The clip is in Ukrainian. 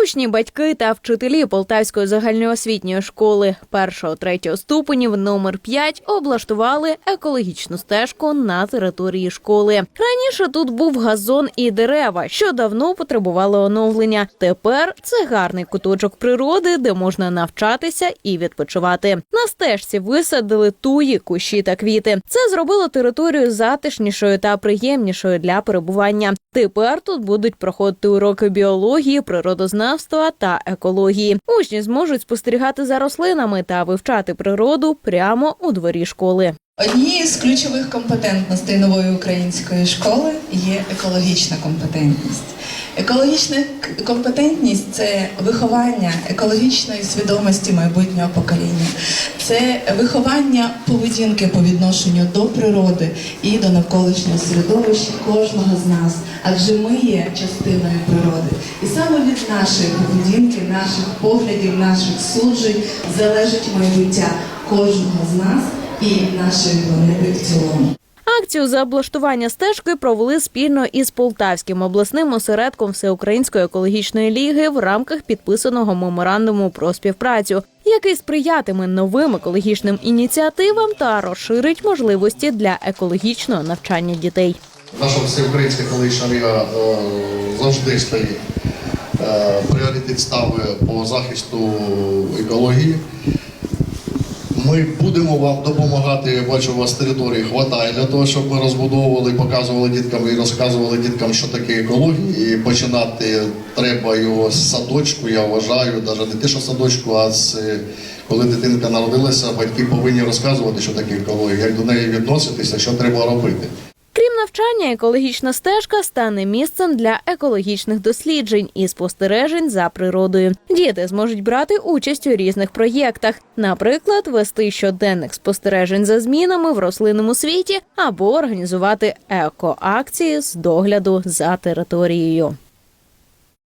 Учні, батьки та вчителі Полтавської загальноосвітньої школи першого третього ступенів номер 5 облаштували екологічну стежку на території школи. Раніше тут був газон і дерева, що давно потребували оновлення. Тепер це гарний куточок природи, де можна навчатися і відпочивати. На стежці висадили туї, кущі та квіти. Це зробило територію затишнішою та приємнішою для перебування. Тепер тут будуть проходити уроки біології, природознавства та екології. Учні зможуть спостерігати за рослинами та вивчати природу прямо у дворі школи. Однією з ключових компетентностей нової української школи є екологічна компетентність. Екологічна компетентність це виховання екологічної свідомості майбутнього покоління, це виховання поведінки по відношенню до природи і до навколишнього середовища кожного з нас, адже ми є частиною природи. І саме від нашої поведінки, наших поглядів, наших суджень залежить майбуття кожного з нас і нашої планети в цілому. Акцію за облаштування стежки провели спільно із Полтавським обласним осередком Всеукраїнської екологічної ліги в рамках підписаного меморандуму про співпрацю, який сприятиме новим екологічним ініціативам та розширить можливості для екологічного навчання дітей. Наша всеукраїнська екологічна ліга е, завжди стоїть. Е, Пріоритет ставить по захисту екології. Ми будемо вам допомагати. Я бачу, у вас території хватає для того, щоб ми розбудовували, показували діткам і розказували діткам, що таке екологія. І починати треба його з садочку, я вважаю, навіть не те, що садочку, а з коли дитинка народилася, батьки повинні розказувати, що таке екологія, як до неї відноситися, що треба робити. Навчання, екологічна стежка стане місцем для екологічних досліджень і спостережень за природою. Діти зможуть брати участь у різних проєктах, наприклад, вести щоденних спостережень за змінами в рослинному світі або організувати екоакції з догляду за територією.